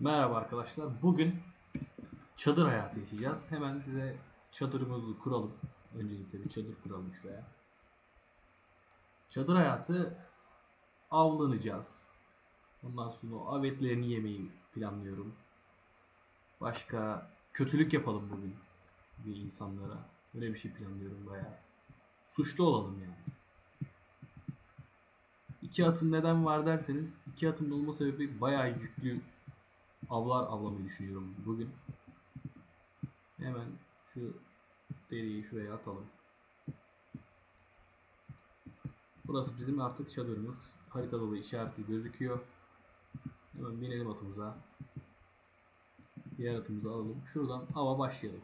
Merhaba arkadaşlar. Bugün çadır hayatı yaşayacağız. Hemen size çadırımızı kuralım. Öncelikle bir çadır kuralım şuraya. Çadır hayatı avlanacağız. Ondan sonra o avetlerini yemeyi planlıyorum. Başka kötülük yapalım bugün bir insanlara. Öyle bir şey planlıyorum bayağı. Suçlu olalım yani. İki atın neden var derseniz iki atımın olma sebebi bayağı yüklü avlar avlamayı düşünüyorum bugün. Hemen şu deriyi şuraya atalım. Burası bizim artık çadırımız. Haritada da işaretli gözüküyor. Hemen binelim atımıza. Diğer atımızı alalım. Şuradan ava başlayalım.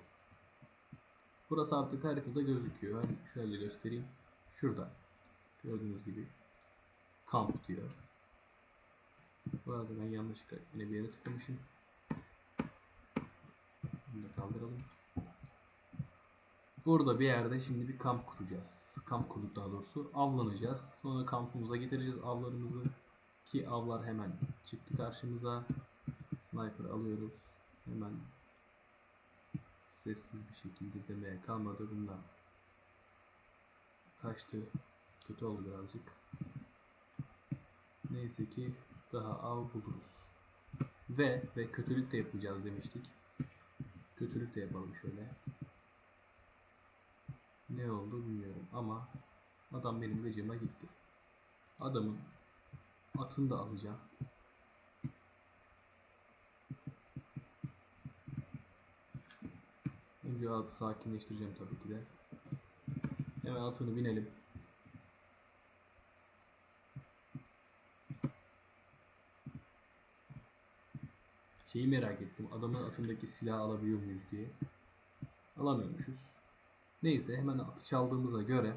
Burası artık haritada gözüküyor. Şöyle göstereyim. Şurada. Gördüğünüz gibi kamp diyor. Bu arada ben yanlışlıkla yine bir yere tıklamışım. Bunu da kaldıralım. Burada bir yerde şimdi bir kamp kuracağız. Kamp kurduk daha doğrusu. Avlanacağız. Sonra kampımıza getireceğiz avlarımızı. Ki avlar hemen çıktı karşımıza. Sniper alıyoruz. Hemen sessiz bir şekilde demeye kalmadı. Bunlar kaçtı. Kötü oldu birazcık. Neyse ki daha av buluruz. Ve ve kötülük de yapacağız demiştik. Kötülük de yapalım şöyle. Ne oldu bilmiyorum ama adam benim gıcıma gitti. Adamın atını da alacağım. Önce atı sakinleştireceğim tabii ki de. Hemen atını binelim. Şeyi merak ettim. Adamın atındaki silahı alabiliyor muyuz diye. Alamıyormuşuz. Neyse hemen atı çaldığımıza göre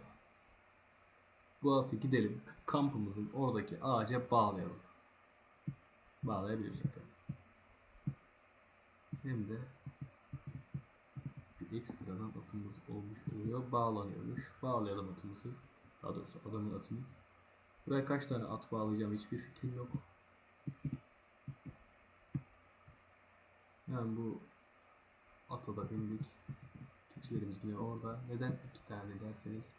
bu atı gidelim kampımızın oradaki ağaca bağlayalım. Bağlayabiliyorsak tabii. Hem de bir ekstradan atımız olmuş oluyor. Bağlanıyormuş. Bağlayalım atımızı. Daha doğrusu adamın atını. Buraya kaç tane at bağlayacağım hiçbir fikrim yok. Yani bu ata da bindik. Keçilerimiz yine orada. Neden iki tane derseniz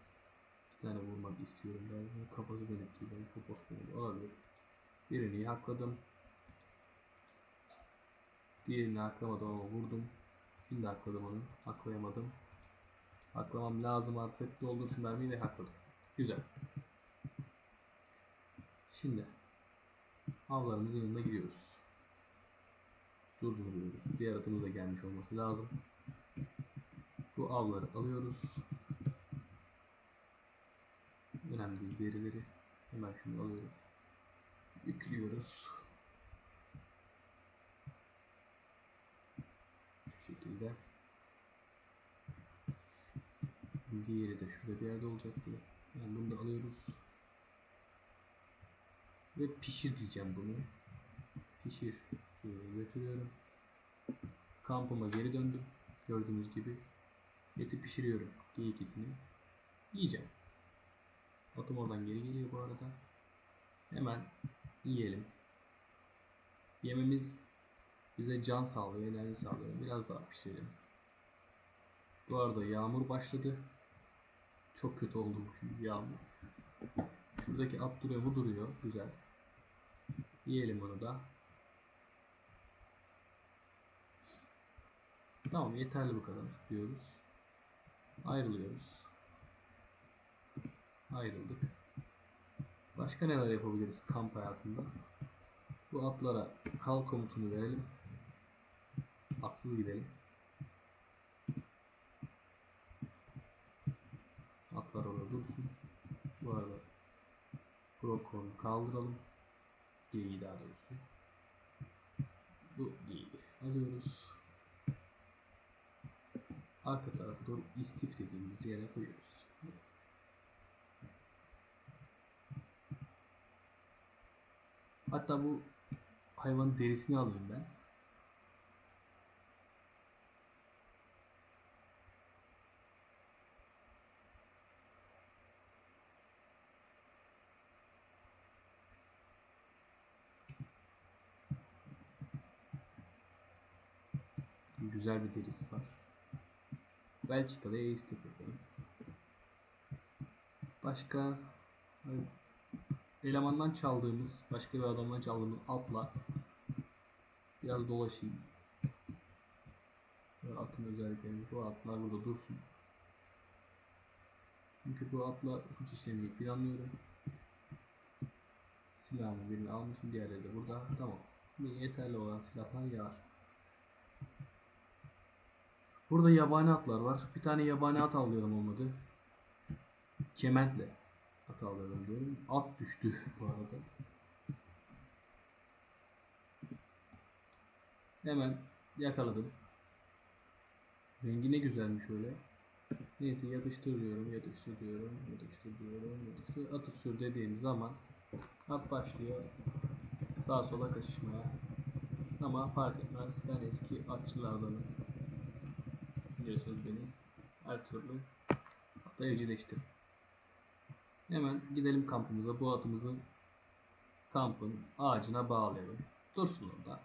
iki tane vurmak istiyorum. Ben kafası dönük değil. Poposu dönük olabilir. Birini hakladım. Diğerini haklamadım ama vurdum. Şimdi hakladım onu. Haklayamadım. Haklamam lazım artık. Doldur şu mermiyi ve hakladım. Güzel. Şimdi avlarımızın yanına gidiyoruz durduruyoruz. Diğer atımız da gelmiş olması lazım. Bu avları alıyoruz. Önemli değil derileri. Hemen şunu alıyoruz. Yüklüyoruz. Şu şekilde. Diğeri de şurada bir yerde olacaktı. Yani bunu da alıyoruz. Ve pişir diyeceğim bunu. Pişir. Şöyle götürüyorum. Kampıma geri döndüm. Gördüğünüz gibi. Eti pişiriyorum. Geyik etini. Yiyeceğim. Atım oradan geri geliyor bu arada. Hemen yiyelim. Yememiz bize can sağlıyor, enerji sağlıyor. Biraz daha pişirelim. Bu arada yağmur başladı. Çok kötü oldu bu yağmur. Şuradaki at duruyor mu? Duruyor. Güzel. Yiyelim onu da. Tamam yeterli bu kadar diyoruz. Ayrılıyoruz. Ayrıldık. Başka neler yapabiliriz kamp hayatında? Bu atlara kal komutunu verelim. Atsız gidelim. Atlar orada dursun. Bu arada Brokor'u kaldıralım. Geyiği daha doğrusu. Bu geyiği alıyoruz arka tarafa doğru istif dediğimiz yere koyuyoruz. Hatta bu hayvanın derisini alayım ben. Güzel bir derisi var. Belçika'da Eistif yapalım. Başka elemandan çaldığımız, başka bir adamdan çaldığımız atla biraz dolaşayım. Ve atın özelliklerini bu atlar burada dursun. Çünkü bu atla suç işlemeyi planlıyorum. Silahımı birini almışım, diğerleri de burada. Tamam. Yeterli olan silahlar var. Burada yabani atlar var. Bir tane yabani at avlayalım olmadı. Kementle at avlayalım diyorum. At düştü bu arada. Hemen yakaladım. Rengi ne güzelmiş öyle. Neyse yatıştır diyorum, yatıştır diyorum, yatıştır diyorum, yatıştır. Atı sür dediğim zaman at başlıyor sağa sola kaçışmaya. Ama fark etmez. Ben eski atçılardanım. Biliyorsunuz beni. Her türlü hatta evcilleştim. Hemen gidelim kampımıza. Bu atımızı kampın ağacına bağlayalım. Dursun orada.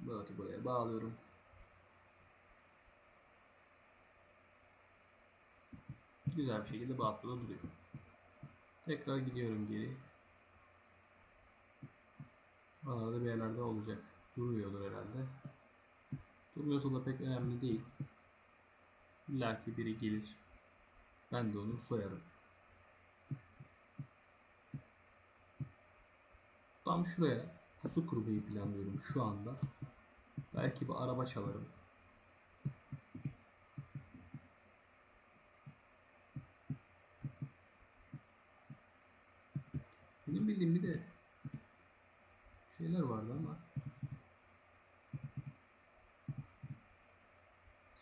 Bu atı buraya bağlıyorum. Güzel bir şekilde da duruyor. Tekrar gidiyorum geri. Arada bir yerlerde olacak. Duruyordur herhalde. Durmuyorsa da pek önemli değil. İlla biri gelir. Ben de onu soyarım. Tam şuraya su kurmayı planlıyorum şu anda. Belki bir araba çalarım. Benim bildiğim bir de şeyler vardı ama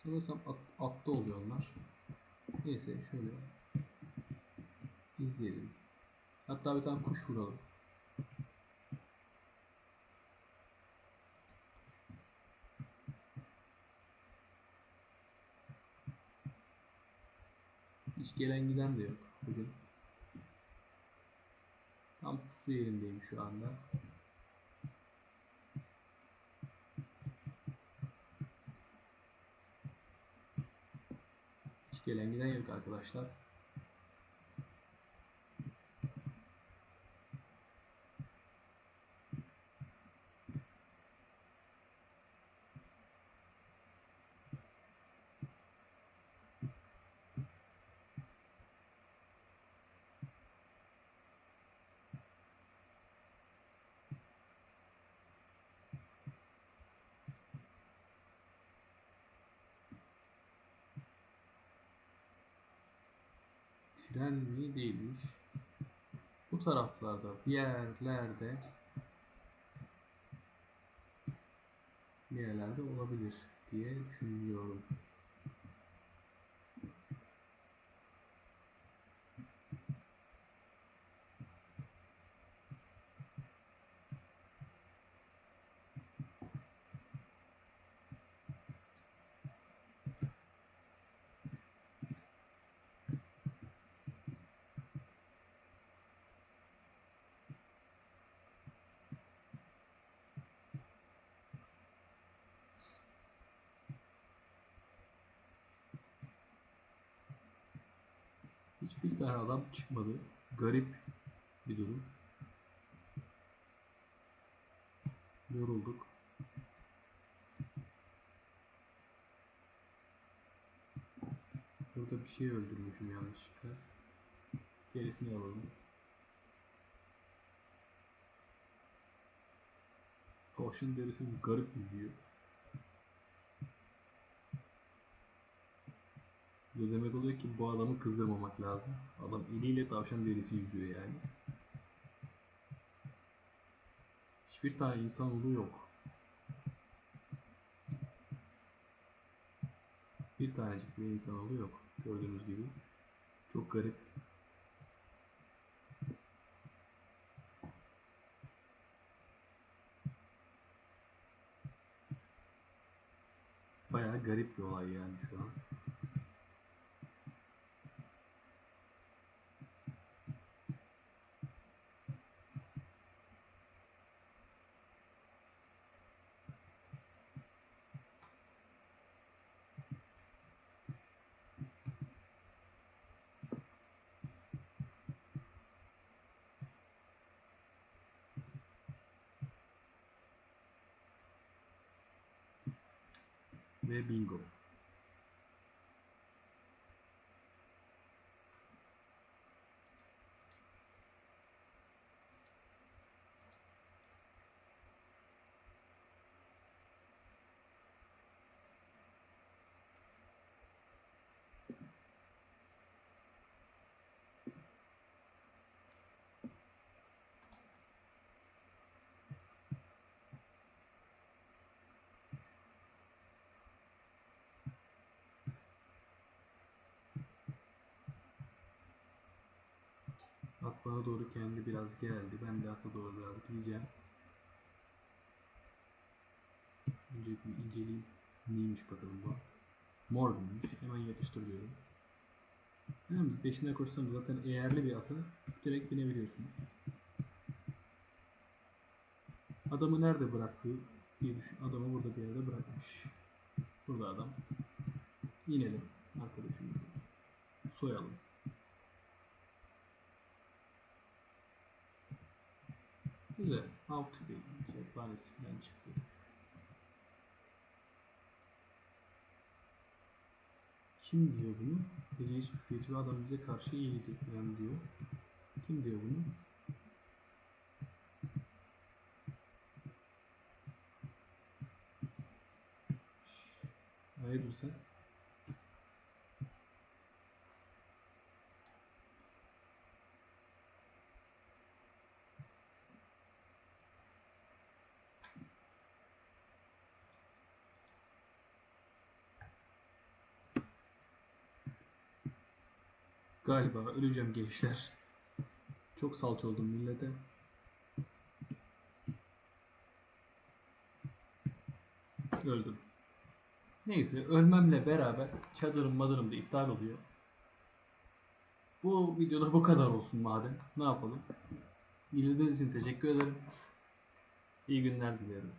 sanırsam at, atta oluyor. Neyse şöyle izleyelim. Hatta bir tane kuş vuralım. Hiç gelen giden de yok bugün. Tam pusu yerindeyim şu anda. Hiç gelen giden yok arkadaşlar. Tren mi değilmiş. Bu taraflarda bir yerlerde bir yerlerde olabilir diye düşünüyorum. Hiçbir tane adam çıkmadı. Garip bir durum. Yorulduk. Burada bir şey öldürmüşüm yanlışlıkla. Gerisini alalım. Tavşan derisi garip yüzüyor. Bu demek oluyor ki bu adamı kızdırmamak lazım. Adam eliyle tavşan derisi yüzüyor yani. Hiçbir tane insanoğlu yok. Bir tanecik bir insanoğlu yok. Gördüğünüz gibi. Çok garip. Bayağı garip bir olay yani şu an. Ve bingo. At bana doğru kendi biraz geldi. Ben de ata doğru biraz gideceğim. Önce bir inceleyeyim. Neymiş bakalım bu. Morgan'mış. Hemen yatıştır diyorum. Önemli. Peşinden koşsam zaten eğerli bir atı direkt binebiliyorsunuz. Adamı nerede bıraktı diye düşün. Adamı burada bir yerde bırakmış. Burada adam. İnelim arkadaşımızı. Soyalım. Güzel. Av tüfeği, cephanesi falan çıktı. Kim diyor bunu? Gece fikirci bir adam bize karşı iyiydi falan diyor. Kim diyor bunu? Hayırdır sen? Galiba öleceğim gençler. Çok salça oldum millete. Öldüm. Neyse ölmemle beraber çadırım madırım da iptal oluyor. Bu videoda bu kadar olsun madem. Ne yapalım? İzlediğiniz için teşekkür ederim. İyi günler dilerim.